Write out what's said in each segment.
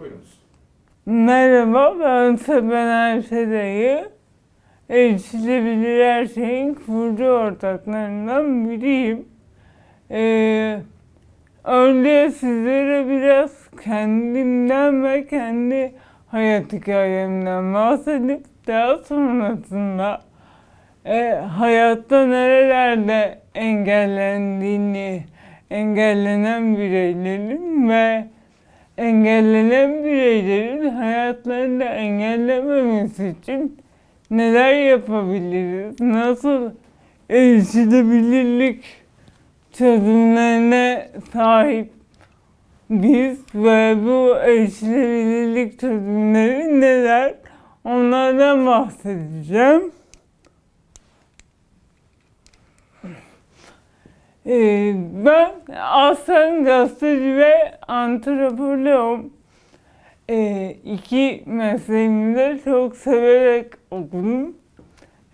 Buyurunuz. Merhaba, ben Seben Erşedayı. Erişilebilir her şeyin kurucu ortaklarından biriyim. Ee, önce sizlere biraz kendimden ve kendi hayat hikayemden bahsedip daha sonrasında e, hayatta nerelerde engellendiğini, engellenen bireylerin ve engellenen bireylerin hayatlarını engellememesi için neler yapabiliriz? Nasıl erişilebilirlik çözümlerine sahip biz ve bu erişilebilirlik çözümleri neler? Onlardan bahsedeceğim. Ben aslen gazeteci ve antropoloğum. Ee, iki mesleğimi de çok severek okudum.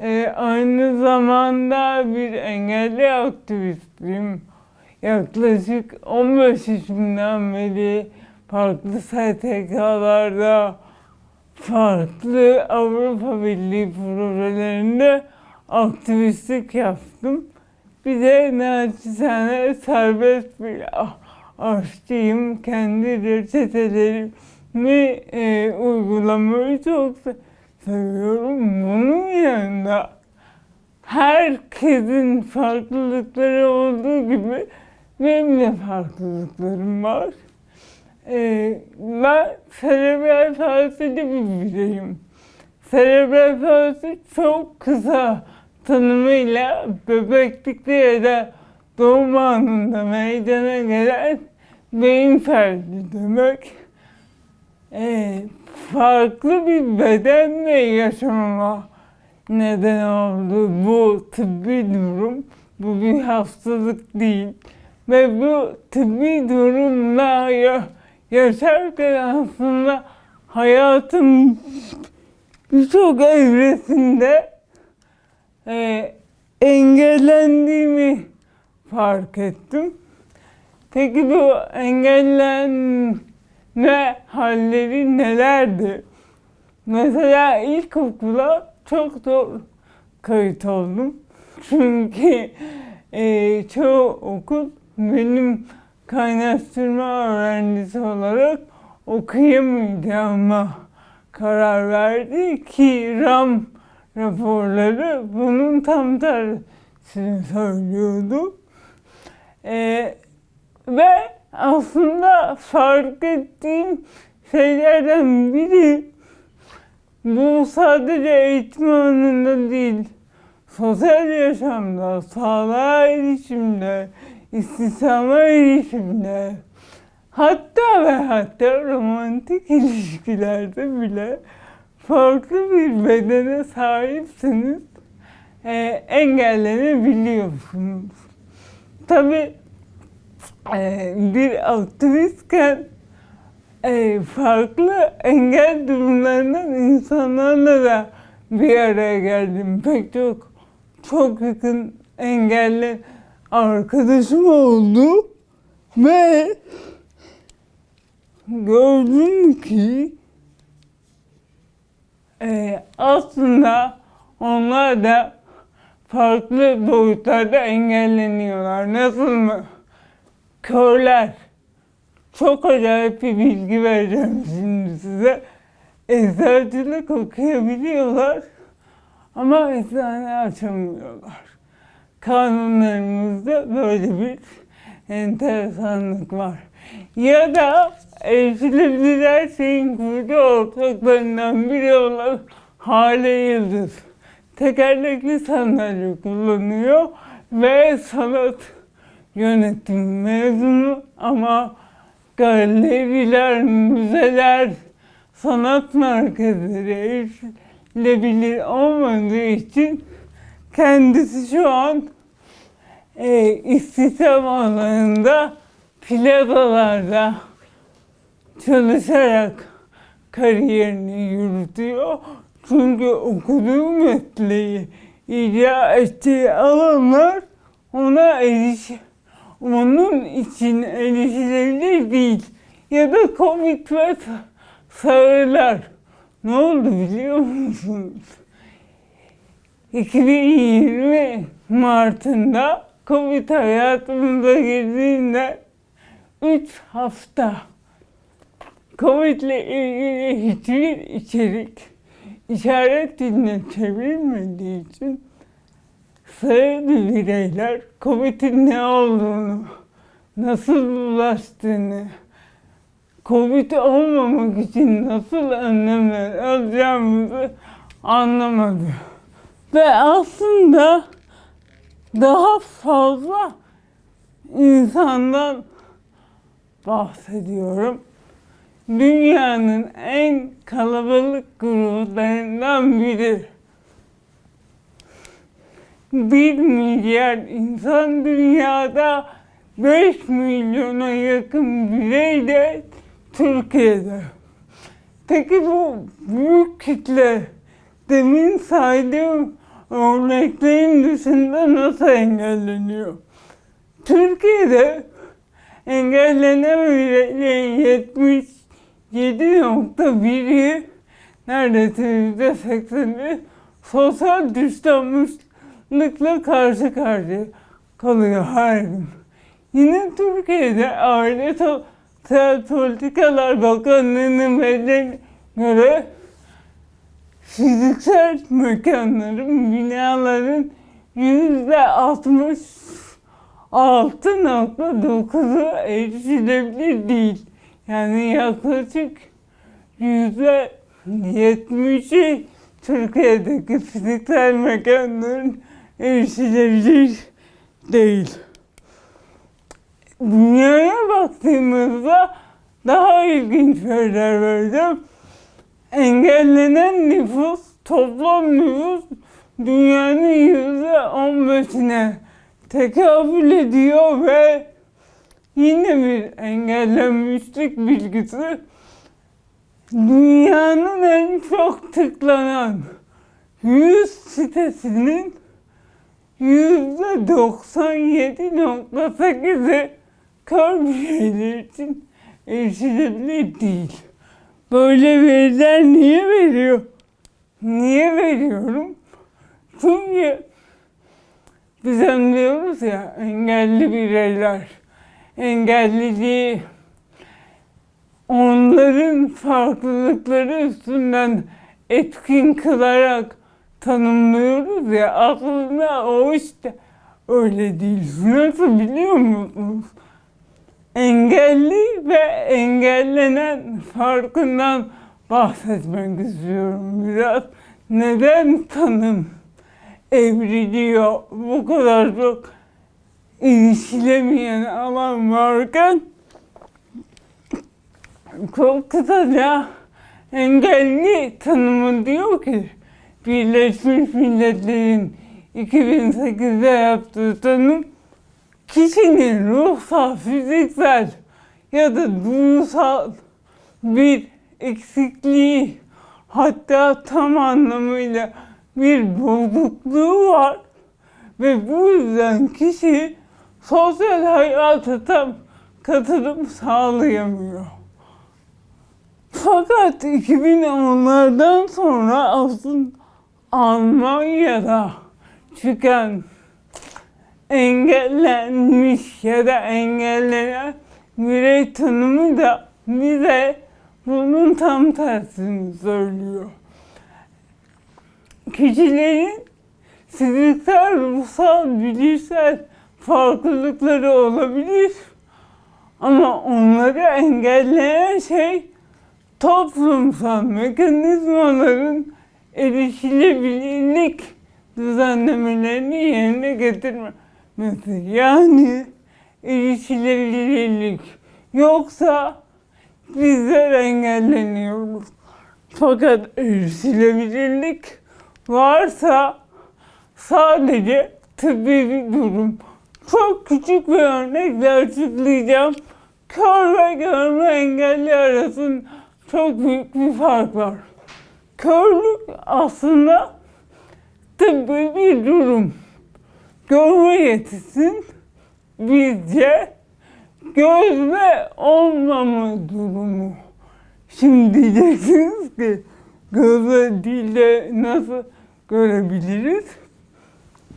Ee, aynı zamanda bir engelli aktivistiyim. Yaklaşık 15 yaşımdan beri farklı STK'larda, farklı Avrupa Birliği projelerinde aktivistlik yaptım. Bir de naçizane serbest bir ah- aşçıyım. Kendi reçetelerimi e, uygulamayı çok se- seviyorum. Bunun yanında herkesin farklılıkları olduğu gibi benim de farklılıklarım var. E, ben serebral palsili bir bireyim. Serebral palsi çok kısa tanımıyla bebeklikte ya da doğum anında meydana gelen beyin felci demek. Ee, farklı bir bedenle yaşamama neden oldu bu tıbbi durum. Bu bir hastalık değil. Ve bu tıbbi durumla ya, yaşarken aslında hayatım birçok evresinde e, engellendiğimi fark ettim. Peki bu engellenme halleri nelerdi? Mesela ilkokula çok zor kayıt oldum. Çünkü e, çoğu okul benim kaynaştırma öğrencisi olarak okuyamayacağıma karar verdi ki RAM raporları bunun tam tersini söylüyordu. Ee, ve aslında fark ettiğim şeylerden biri bu sadece eğitim alanında değil, sosyal yaşamda, sağlığa erişimde, istihdama erişimde, hatta ve hatta romantik ilişkilerde bile farklı bir bedene sahipseniz e, engellenebiliyorsunuz. Tabii e, bir aktivistken e, farklı engel durumlarından insanlarla da bir araya geldim. Pek çok çok yakın engelli arkadaşım oldu ve gördüm ki ee, aslında onlar da farklı boyutlarda engelleniyorlar. Nasıl mı? Körler. Çok acayip bir bilgi vereceğim şimdi size. Eczacılık okuyabiliyorlar ama eczane açamıyorlar. Kanunlarımızda böyle bir enteresanlık var. Ya da erişilebilir her kurucu ortaklarından biri olan Hale Yıldız. Tekerlekli sandalye kullanıyor ve sanat yönetim mezunu ama galeriler, müzeler, sanat merkezleri erişilebilir olmadığı için kendisi şu an e, istihdam alanında plazalarda çalışarak kariyerini yürütüyor. Çünkü okuduğu mesleği icra ettiği alanlar ona eriş, onun için erişilebilir değil. Ya da Covid ve sarılar. Ne oldu biliyor musunuz? 2020 Mart'ında Covid hayatımıza girdiğinde 3 hafta Covid ile ilgili hiçbir içerik işaret diline çevrilmediği için sayılı bireyler Covid'in ne olduğunu, nasıl bulaştığını, Covid olmamak için nasıl önlemler alacağımızı anlamadı. Ve aslında daha fazla insandan bahsediyorum dünyanın en kalabalık gruplarından biri. Bir milyar insan dünyada 5 milyona yakın birey de Türkiye'de. Peki bu büyük kitle demin saydığım örneklerin dışında nasıl engelleniyor? Türkiye'de engellenemeyenlerin 70 7.1'i neredeyse %80'i sosyal dışlanmışlıkla karşı karşıya kalıyor her gün. Yine Türkiye'de aile sosyal politikalar bakanlığının verilerine göre fiziksel mekanların, binaların yüzde altmış altı nokta dokuzu erişilebilir değil. Yani yaklaşık yüzde 70'i Türkiye'deki fiziksel mekanların erişilebilir değil. Dünyaya baktığımızda daha ilginç şeyler vereceğim. Engellenen nüfus, toplam nüfus dünyanın yüzde on beşine tekabül ediyor ve yine bir engellenmişlik bilgisi dünyanın en çok tıklanan 100 sitesinin yüzde 97.8'i kör bireyler için erişilebilir değil. Böyle veriler niye veriyor? Niye veriyorum? Çünkü biz anlıyoruz ya engelli bireyler, engelliliği onların farklılıkları üstünden etkin kılarak tanımlıyoruz ya aslında o işte öyle değil. Nasıl biliyor musunuz? Engelli ve engellenen farkından bahsetmek istiyorum biraz. Neden tanım evriliyor bu kadar çok ilişkilemeyen alan varken çok kısaca engelli tanımı diyor ki Birleşmiş Milletler'in 2008'de yaptığı tanım kişinin ruhsal, fiziksel ya da duygusal bir eksikliği hatta tam anlamıyla bir bozukluğu var ve bu yüzden kişi sosyal hayata tam katılım sağlayamıyor. Fakat 2010'lardan sonra aslında Almanya'da çıkan engellenmiş ya da engellenen birey tanımı da bize bunun tam tersini söylüyor. Kişilerin fiziksel, ruhsal, bilişsel farklılıkları olabilir. Ama onları engelleyen şey toplumsal mekanizmaların erişilebilirlik düzenlemelerini yerine getirmesi. Yani erişilebilirlik. Yoksa bizler engelleniyoruz. Fakat erişilebilirlik varsa sadece tıbbi bir durum. Çok küçük bir örnekle açıklayacağım. Kör ve görme engelli arasında çok büyük bir fark var. Körlük aslında tıbbi bir durum. Görme yetisin bizce gözle olmama durumu. Şimdi diyeceksiniz ki gözle dille nasıl görebiliriz?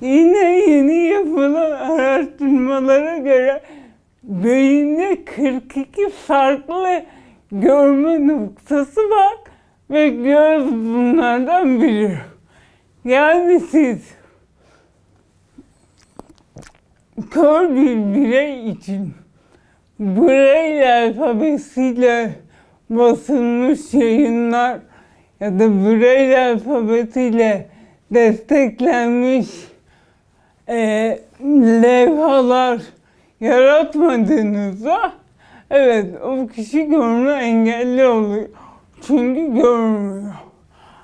Yine yeni yapılan araştırmalara göre beyinde 42 farklı görme noktası var ve göz bunlardan biri. Yani siz kör bir birey için Braille alfabesiyle basılmış yayınlar ya da Braille alfabetiyle desteklenmiş e, levhalar yaratmadığınızda evet o kişi görme engelli oluyor. Çünkü görmüyor.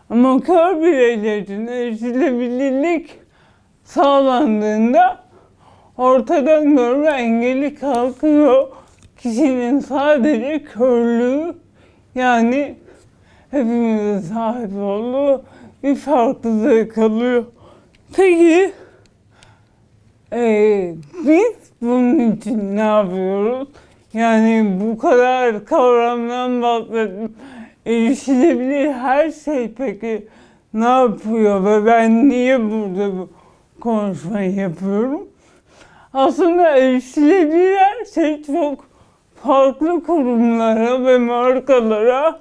Ama kör bireyler için erişilebilirlik sağlandığında ortadan görme engeli kalkıyor. Kişinin sadece körlüğü yani hepimizin sahip olduğu bir farklılığı kalıyor. Peki ee, biz bunun için ne yapıyoruz? Yani bu kadar kavramdan bahsettim. Erişilebilir her şey peki ne yapıyor ve ben niye burada bu konuşmayı yapıyorum? Aslında erişilebilir her şey çok farklı kurumlara ve markalara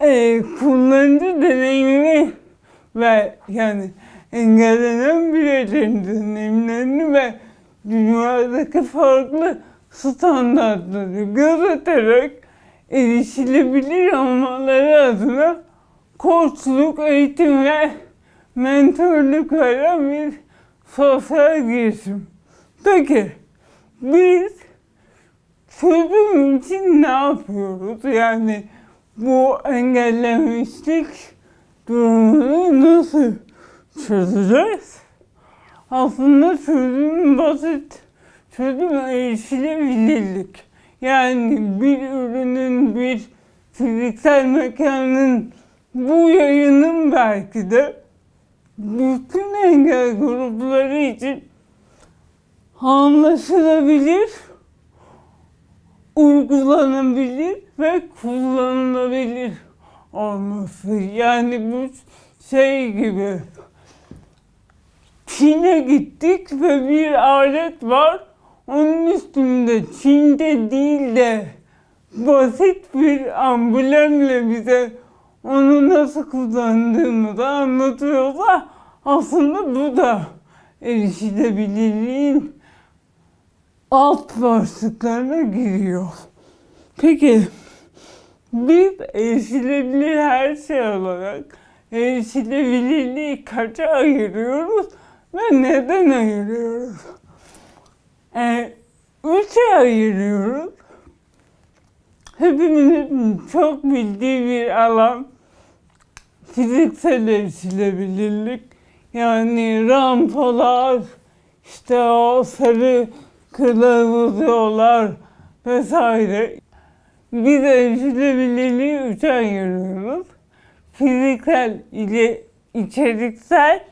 e, kullanıcı deneyimi ve yani engellenen bireylerin deneyimlerini ve dünyadaki farklı standartları gözeterek erişilebilir olmaları adına koçluk, eğitim ve mentorluk veren bir sosyal girişim. Peki biz çözüm için ne yapıyoruz? Yani bu engellemişlik durumunu nasıl çözeceğiz? Aslında çözüm basit. Çözüm erişilebilirlik. Yani bir ürünün, bir fiziksel mekanın, bu yayının belki de bütün engel grupları için anlaşılabilir, uygulanabilir ve kullanılabilir olması. Yani bu şey gibi Çin'e gittik ve bir alet var. Onun üstünde Çin'de değil de basit bir amblemle bize onu nasıl kullandığımızı anlatıyorsa aslında bu da erişilebilirliğin alt başlıklarına giriyor. Peki biz erişilebilir her şey olarak erişilebilirliği kaça ayırıyoruz ve neden ayırıyoruz? Ee, üçe ayırıyoruz. Hepimizin çok bildiği bir alan fiziksel erişilebilirlik. Yani rampalar, işte o sarı kılavuz yollar vesaire. Biz erişilebilirliği üçe ayırıyoruz. Fiziksel, ile, içeriksel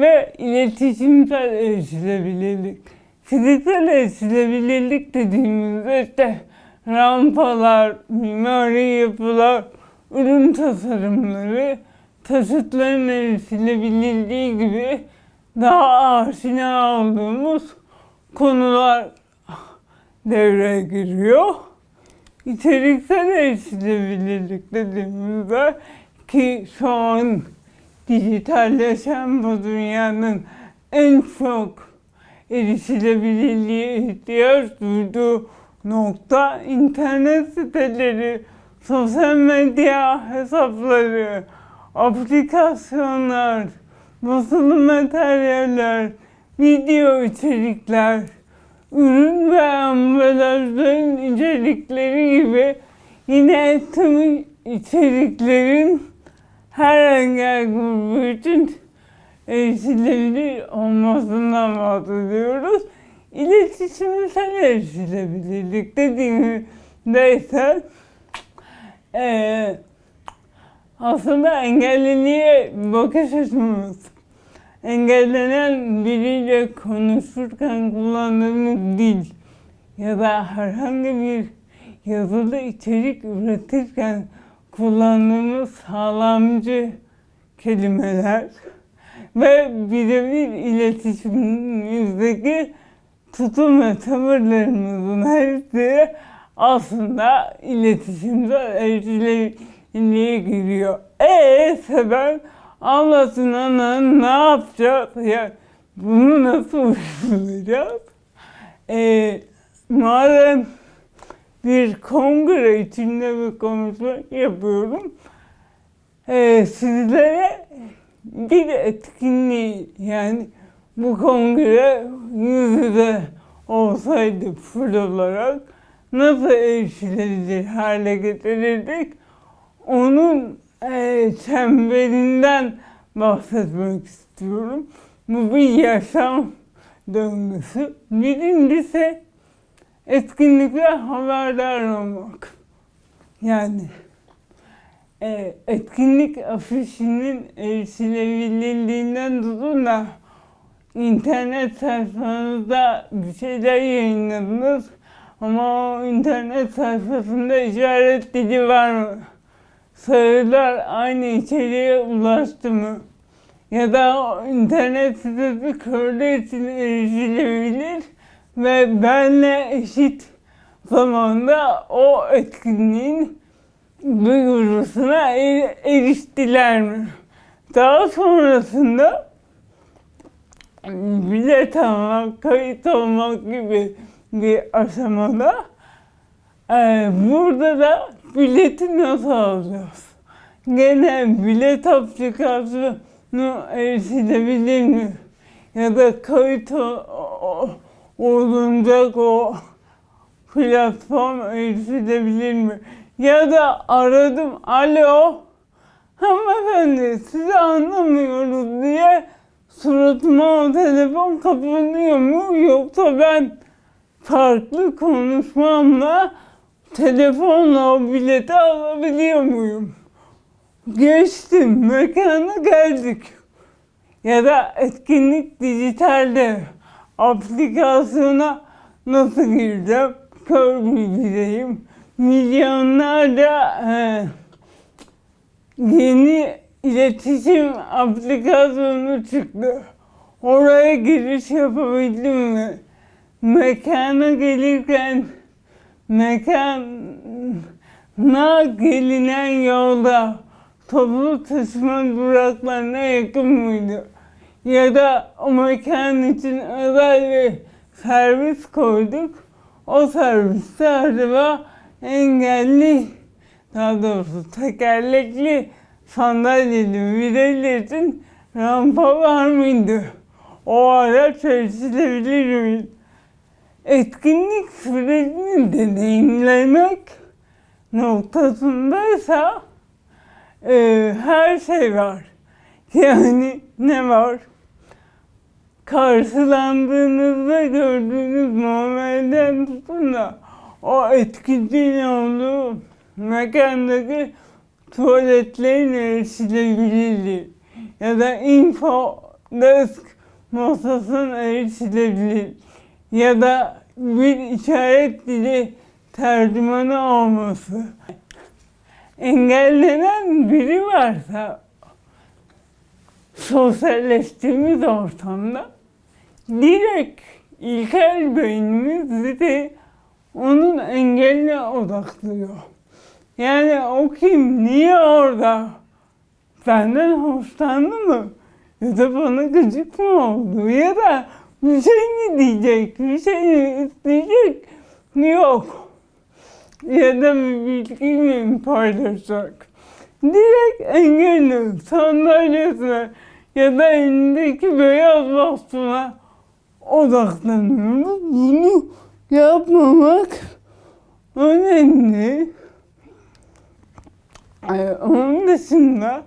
ve iletişimsel erişilebilirlik. Fiziksel erişilebilirlik dediğimizde işte rampalar, mimari yapılar, ürün tasarımları, taşıtların erişilebilirliği gibi daha aşina olduğumuz konular devreye giriyor. İçeriksel erişilebilirlik dediğimizde ki şu an dijitalleşen bu dünyanın en çok erişilebilirliğe ihtiyaç duyduğu nokta internet siteleri, sosyal medya hesapları, aplikasyonlar, basılı materyaller, video içerikler, ürün ve ambalajların içerikleri gibi yine tüm içeriklerin her engel grubu için erişilebilir olmasından bahsediyoruz. İletişimsel erişilebilirlik dediğimizde ise eee aslında engelliliğe bakış açımız engellenen biriyle konuşurken kullandığımız dil ya da herhangi bir yazılı içerik üretirken kullandığımız sağlamcı kelimeler ve birebir iletişimimizdeki tutum ve tavırlarımızın hepsi aslında iletişimde erişilebilirliğe giriyor. Eee ben anlatın ana ne yapacağız? Ya bunu nasıl uygulayacağız? Ee, madem bir kongre içinde bir konuşma yapıyorum. Ee, sizlere bir etkinliği yani bu kongre yüz yüze olsaydı full olarak nasıl erişilebilir hale getirirdik? Onun e, çemberinden bahsetmek istiyorum. Bu bir yaşam döngüsü. Birincisi etkinlikle haberdar olmak. Yani e, etkinlik afişinin erişilebilirliğinden tutun da internet sayfanızda bir şeyler yayınladınız ama o internet sayfasında işaret dili var mı? Sayılar aynı içeriğe ulaştı mı? Ya da internet sitesi körler için erişilebilir ve benle eşit zamanda o etkinliğin duyurusuna er- eriştiler mi? Daha sonrasında bilet almak, kayıt olmak gibi bir aşamada e, burada da bileti nasıl alacağız? Gene bilet aplikasyonu erişilebilir mi? Ya da kayıt o- o- olunacak o platform erişilebilir mi? Ya da aradım, alo, hanımefendi sizi anlamıyoruz diye suratıma o telefon kapanıyor mu? Yoksa ben farklı konuşmamla telefonla o bileti alabiliyor muyum? Geçtim, mekana geldik. Ya da etkinlik dijitalde aplikasyona nasıl gireceğim? Kör bir bireyim. Milyonlarca e, yeni iletişim aplikasyonu çıktı. Oraya giriş yapabildim mi? Mekana gelirken mekana gelinen yolda toplu taşıma duraklarına yakın mıydı? Ya da o mekan için özel bir servis koyduk. O serviste acaba engelli, daha doğrusu tekerlekli sandalyeli bireyler için rampa var mıydı? O araç erişilebilir miydi? Etkinlik sürecini deneyimlemek noktasındaysa e, her şey var. Yani ne var? Karşılandığınızda gördüğünüz muameleden tutun da o etkicinin olduğu mekandaki tuvaletlerin erişilebilirliği ya da info desk masasının erişilebilir ya da bir işaret dili tercümanı olması. Engellenen biri varsa sosyalleştiğimiz ortamda direkt ilkel beynimiz de onun engeline odaklıyor. Yani o kim, niye orada? Benden hoşlandı mı? Ya da bana gıcık mı oldu? Ya da bir şey mi diyecek, bir şey mi isteyecek? Yok. Ya da bir bilgi mi paylaşacak? Direkt engelli sandalyesine ya da elindeki beyaz bastona odaklanıyoruz. Bunu yapmamak önemli. Ee, Onun dışında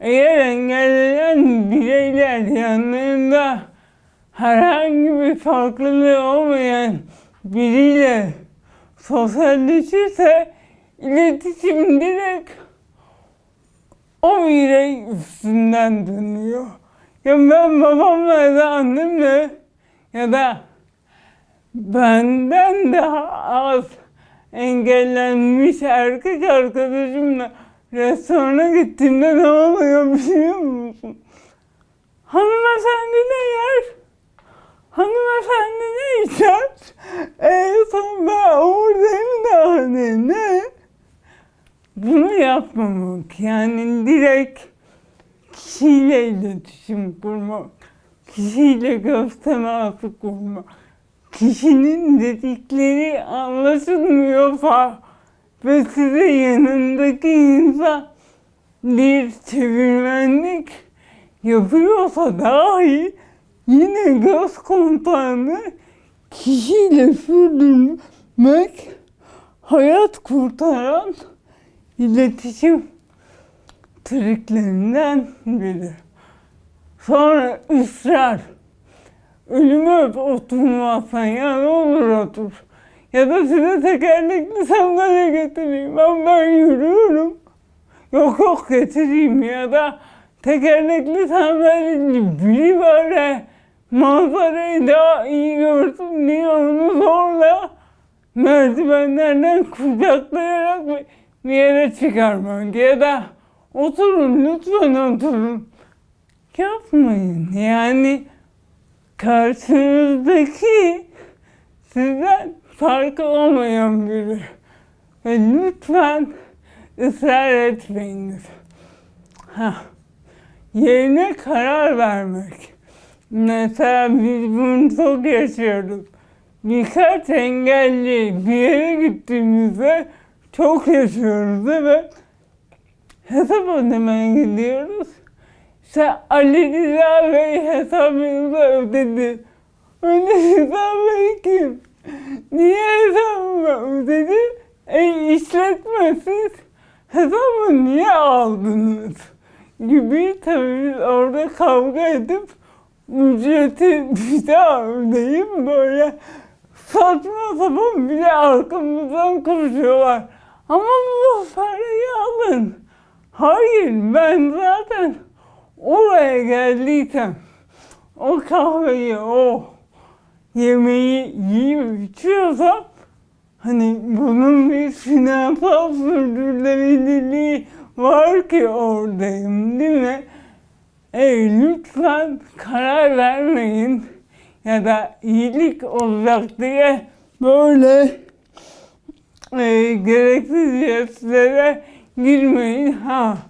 eğer engellenen bireyler yanlarında herhangi bir farklılığı olmayan biriyle sosyalleşirse iletişim direkt o birey üstünden dönüyor. Ya ben babamla ya da annemle ya da benden daha az engellenmiş erkek arkadaşımla restorana gittiğimde ne oluyor biliyor musun? Hanımefendi ne yer? Hanımefendi ne içer? En son ben oradayım da hani ne? Bunu yapmamak yani direkt kişiyle iletişim kurmak, kişiyle göz teması kurmak, kişinin dedikleri anlaşılmıyorsa ve size yanındaki insan bir çevirmenlik yapıyorsa dahi yine göz kontağını kişiyle sürdürmek hayat kurtaran iletişim triklerinden biri. Sonra ısrar. Ölümü öp oturmazsan ya ne olur otur. Ya da size tekerlekli sandalye getireyim. Ben, ben yürüyorum. Yok yok getireyim ya da tekerlekli sandalyeli biri böyle manzarayı daha iyi görsün diye onu zorla merdivenlerden kucaklayarak bir- yere çıkarmak ya da oturun lütfen oturun. Yapmayın yani karşınızdaki sizden farkı olmayan biri. Ve lütfen ısrar etmeyiniz. Ha. Yerine karar vermek. Mesela biz bunu çok yaşıyoruz. Birkaç engelli bir yere gittiğimizde çok yaşıyoruz evet. Hesap ödemeye gidiyoruz. İşte Ali Rıza Bey hesabınızı ödedi. Öyle Rıza Bey kim? Niye hesabımı ödedi? E işletme siz hesabı niye aldınız? Gibi tabii biz orada kavga edip ücreti bir daha ödeyip böyle saçma sapan bir de arkamızdan konuşuyorlar. Ama bu parayı alın. Hayır ben zaten oraya geldiysem o kahveyi o yemeği yiyip içiyorsam hani bunun bir finansal sürdürülebilirliği var ki oradayım değil mi? E, lütfen karar vermeyin ya da iyilik olacak diye böyle e, gereksiz jestlere girmeyin. Ha